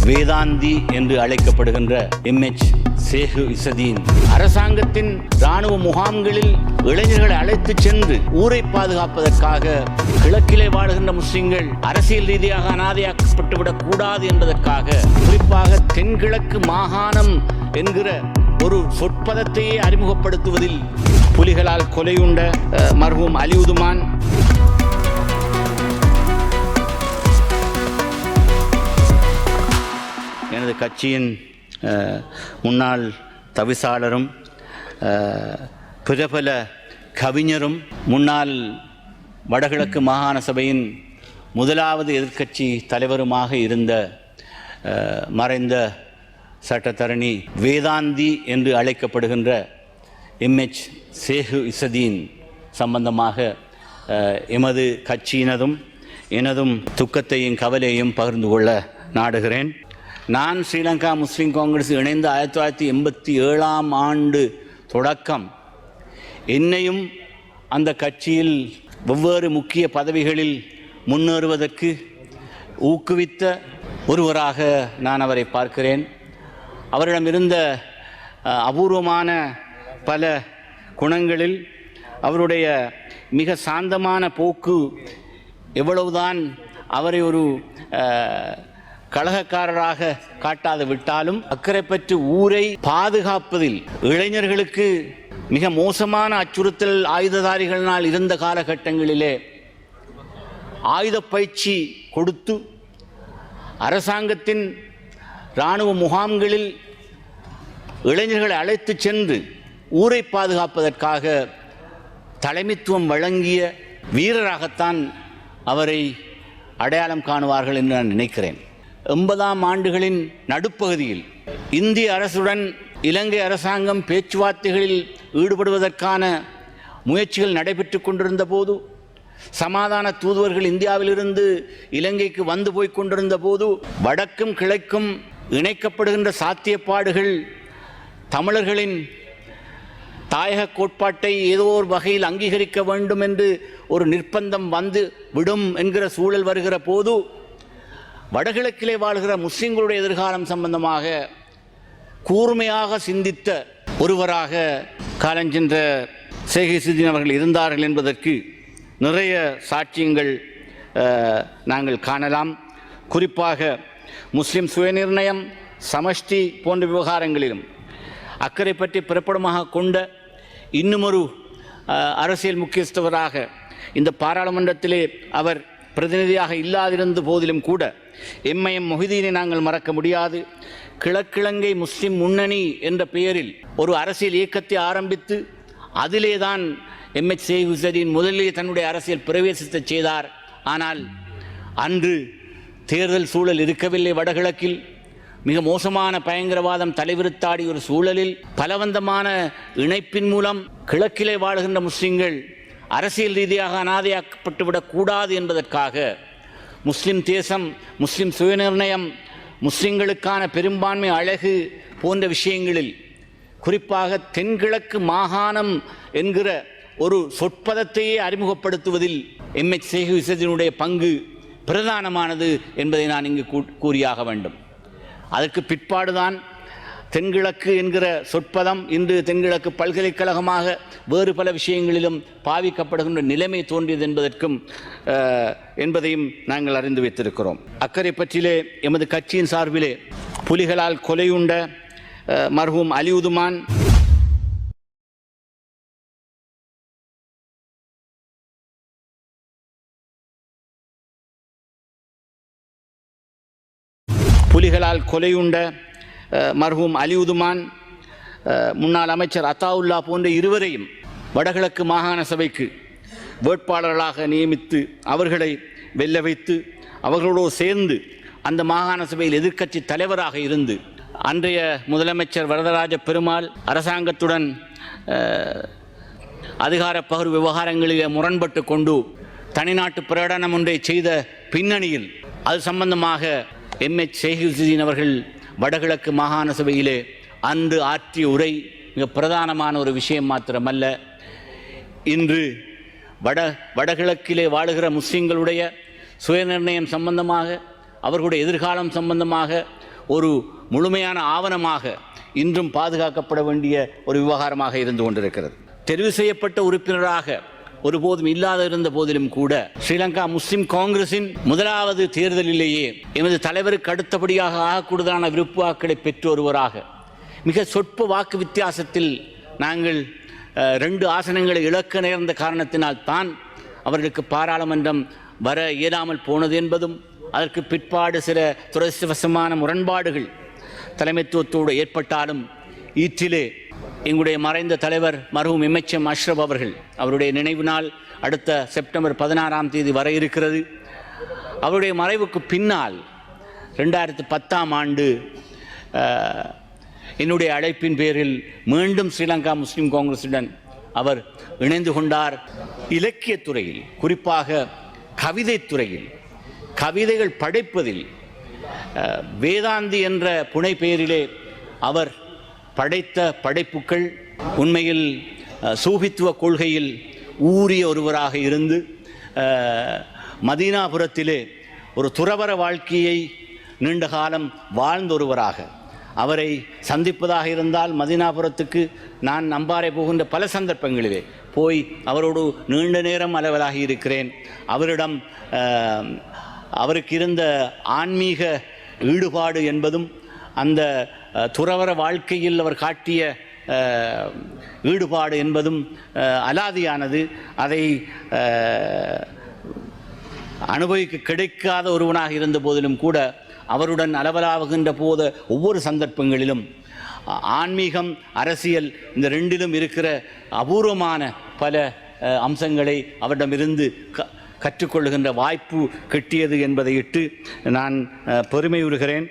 வேதாந்தி என்று அழைக்கப்படுகின்ற எம்எச் சேகு இசதீன். அரசாங்கத்தின் ராணுவ முகாம்களில் இளைஞர்களை அழைத்துச் சென்று ஊரை பாதுகாப்பதற்காக கிழக்கிலே வாழுகின்ற முஸ்லிம்கள் அரசியல் ரீதியாக அனாதையாக்கப்பட்டுவிடக் கூடாது என்பதற்காக குறிப்பாக தென்கிழக்கு மாகாணம் என்கிற ஒரு சொற்பதத்தையே அறிமுகப்படுத்துவதில் புலிகளால் கொலையுண்ட அஹ், மர்ஹூம் அலிவுதுமான் கட்சியின் முன்னாள் தவிசாளரும் பிரபல கவிஞரும் முன்னாள் வடகிழக்கு மாகாண சபையின் முதலாவது எதிர்க்கட்சி தலைவருமாக இருந்த மறைந்த சட்டத்தரணி வேதாந்தி என்று அழைக்கப்படுகின்ற எம்ஹெச் சேகு இசதீன் சம்பந்தமாக எமது கட்சியினதும் எனதும் துக்கத்தையும் கவலையையும் பகிர்ந்து கொள்ள நாடுகிறேன். நான் ஸ்ரீலங்கா முஸ்லீம் காங்கிரஸ் இணைந்து ஆயிரத்தி தொள்ளாயிரத்தி எண்பத்தி ஏழாம் ஆண்டு தொடக்கம். என்னையும் அந்த கட்சியில் வெவ்வேறு முக்கிய பதவிகளில் முன்னேறுவதற்கு ஊக்குவித்த ஒருவராக நான் அவரை பார்க்கிறேன். அவரிடம் இருந்த அபூர்வமான பல குணங்களில் அவருடைய மிக சாந்தமான போக்கு எவ்வளவுதான் அவரை ஒரு கழகக்காரராக காட்டாது விட்டாலும் அக்கறைப்பற்று ஊரை பாதுகாப்பதில் இளைஞர்களுக்கு மிக மோசமான அச்சுறுத்தல் ஆயுததாரிகளினால் இருந்த காலகட்டங்களிலே ஆயுத பயிற்சி கொடுத்து அரசாங்கத்தின் இராணுவ முகாம்களில் இளைஞர்களை அழைத்துச் சென்று ஊரை பாதுகாப்பதற்காக தலைமைத்துவம் வழங்கிய வீரராகத்தான் அவரை அடையாளம் காணுவார்கள் என்று நான் நினைக்கிறேன். எண்பதாம் ஆண்டுகளின் நடுப்பகுதியில் இந்திய அரசுடன் இலங்கை அரசாங்கம் பேச்சுவார்த்தைகளில் ஈடுபடுவதற்கான முயற்சிகள் நடைபெற்று கொண்டிருந்த போது சமாதான தூதுவர்கள் இந்தியாவிலிருந்து இலங்கைக்கு வந்து போய் கொண்டிருந்த போது வடக்கும் கிழக்கும் இணைக்கப்படுகின்ற சாத்தியப்பாடுகள் தமிழர்களின் தாயக கோட்பாட்டை ஏதோ ஒரு வகையில் அங்கீகரிக்க வேண்டும் என்று ஒரு நிர்பந்தம் வந்து விடும் என்கிற சூழல் வருகிற போது வடகிழக்கிலே வாழ்கிற முஸ்லிம்களுடைய எதிர்காலம் சம்பந்தமாக கூர்மையாக சிந்தித்த ஒருவராக காலஞ்சென்ற சேகிசுதீன் அவர்கள் இருந்தார்கள் என்பதற்கு நிறைய சாட்சியங்கள் நாங்கள் காணலாம். குறிப்பாக முஸ்லிம் சுயநிர்ணயம் சமஷ்டி போன்ற விவகாரங்களிலும் அக்கறை பற்றி பிறப்படமாக கொண்ட இன்னுமொரு அரசியல் முக்கியஸ்தவராக இந்த பாராளுமன்றத்திலே அவர் பிரதிநிதியாக இல்லாதிருந்த போதிலும் கூட எம்ஐஎம் மொஹிதீனை நாங்கள் மறக்க முடியாது. கிழக்கிழங்கை முஸ்லிம் முன்னணி என்ற பெயரில் ஒரு அரசியல் இயக்கத்தை ஆரம்பித்து அதிலே தான் எம்எச் ஷேக் ஹுசைன் முதலிலே தன்னுடைய அரசியல் பிரவேசித்து செய்தார். ஆனால் அன்று தேர்தல் சூழல் இருக்கவில்லை வடகிழக்கில். மிக மோசமான பயங்கரவாதம் தலைவிருத்தாடி ஒரு சூழலில் பலவந்தமான இணைப்பின் மூலம் கிழக்கிலே வாழுகின்ற முஸ்லிம்கள் அரசியல் ரீதியாக அனாதையாக்கப்பட்டுவிடக்கூடாது என்பதற்காக முஸ்லிம் தேசம் முஸ்லிம் சுயநிர்ணயம் முஸ்லிம்களுக்கான பெரும்பான்மை அழகு போன்ற விஷயங்களில் குறிப்பாக தென்கிழக்கு மாகாணம் என்கிற ஒரு சொற்பதத்தையே அறிமுகப்படுத்துவதில் எம்எச் சேகு விசதினுடைய பங்கு பிரதானமானது என்பதை நான் இங்கு கூ- கூறியாக வேண்டும். அதற்கு பிற்பாடுதான் தென்கிழக்கு என்கிற சொற்பதம் இன்று தென்கிழக்கு பல்கலைக்கழகமாக வேறு பல விஷயங்களிலும் பாவிக்கப்படுகின்ற நிலைமை தோன்றியது என்பதற்கும் என்பதையும் நாங்கள் அறிந்து வைத்திருக்கிறோம். அக்கறை பற்றிலே எமது கட்சியின் சார்பிலே புலிகளால் கொலையுண்ட மர்ஹூம் அலிவுதுமான் புலிகளால் கொலையுண்ட மர்ஹூம் அலி உதுமான் முன்னாள் அமைச்சர் அத்தாவுல்லா போன்ற இருவரையும் வடகிழக்கு மாகாண சபைக்கு வேட்பாளர்களாக நியமித்து அவர்களை வெல்ல வைத்து அவர்களோடு சேர்ந்து அந்த மாகாண சபையில் எதிர்க்கட்சி தலைவராக இருந்து அன்றைய முதலமைச்சர் வரதராஜ பெருமாள் அரசாங்கத்துடன் அதிகார பகிர்வு விவகாரங்களிலே முரண்பட்டு கொண்டு தனிநாட்டு பிரகடனம் ஒன்றை செய்த பின்னணியில் அது சம்பந்தமாக எம்எச் ஷேகுசீன் அவர்கள் வடகிழக்கு மாகாண சபையிலே அன்று ஆற்றிய உரை மிக பிரதானமான ஒரு விஷயம் மாத்திரமல்ல. இன்று வட வடகிழக்கிலே வாழுகிற முஸ்லிம்களுடைய சுயநிர்ணயம் சம்பந்தமாக அவர்களுடைய எதிர்காலம் சம்பந்தமாக ஒரு முழுமையான ஆவணமாக இன்றும் பாதுகாக்கப்பட வேண்டிய ஒரு விவகாரமாக இருந்து கொண்டிருக்கிறது. தெரிவு செய்யப்பட்ட உறுப்பினராக ஒருபோதும் இல்லாத இருந்த போதிலும் கூட ஸ்ரீலங்கா முஸ்லிம் காங்கிரசின் முதலாவது தேர்தலிலேயே எமது தலைவருக்கு அடுத்தபடியாக ஆகக்கூடுதலான விருப்பு வாக்களை பெற்று ஒருவராக மிக சொற்ப வாக்கு வித்தியாசத்தில் நாங்கள் ரெண்டு ஆசனங்களை இழக்க நேர்ந்த காரணத்தினால் தான் அவர்களுக்கு பாராளுமன்றம் வர இயலாமல் போனது என்பதும் அதற்கு பிற்பாடு சில துரதிருஷ்டவசமான முரண்பாடுகள் தலைமைத்துவத்தோடு ஏற்பட்டாலும் ஈற்றிலே எங்களுடைய மறைந்த தலைவர் மருவும் இமைச்சம் அஷ்ரப் அவர்கள் அவருடைய நினைவு நாள் அடுத்த செப்டம்பர் பதினாறாம் தேதி வர இருக்கிறது. அவருடைய மறைவுக்கு பின்னால் ரெண்டாயிரத்து பத்தாம் ஆண்டு என்னுடைய அழைப்பின் பேரில் மீண்டும் ஸ்ரீலங்கா முஸ்லீம் காங்கிரசுடன் அவர் இணைந்து கொண்டார். இலக்கியத்துறையில் குறிப்பாக கவிதைத்துறையில் கவிதைகள் படைப்பதில் வேதாந்தி என்ற புனை பெயரிலே அவர் படைத்த படைப்புக்கள் உண்மையில் சூபித்துவ கொள்கையில் ஊறிய ஒருவராக இருந்து மதீனாபுரத்திலே ஒரு துறவற வாழ்க்கையை நீண்ட காலம் வாழ்ந்த ஒருவராக அவரை சந்திப்பதாக இருந்தால் மதினாபுரத்துக்கு நான் நம்பாறை போகின்ற பல சந்தர்ப்பங்களிலே போய் அவரோடு நீண்ட நேரம் அளவலாகி இருக்கிறேன். அவரிடம் அவருக்கு இருந்த ஆன்மீக ஈடுபாடு என்பதும் அந்த துறவர துறவற வாழ்க்கையில் அவர் காட்டிய ஈடுபாடு என்பதும் அலாதியானது. அதை அனுபவிக்க கிடைக்காத ஒருவனாக இருந்த போதிலும் கூட அவருடன் அளவலாவுகின்ற போத ஒவ்வொரு சந்தர்ப்பங்களிலும் ஆன்மீகம் அரசியல் இந்த ரெண்டிலும் இருக்கிற அபூர்வமான பல அம்சங்களை அவரிடமிருந்து க கற்றுக்கொள்ளுகின்ற வாய்ப்பு கிட்டியது என்பதை இட்டு நான் அஹ், பெருமையுறுகிறேன்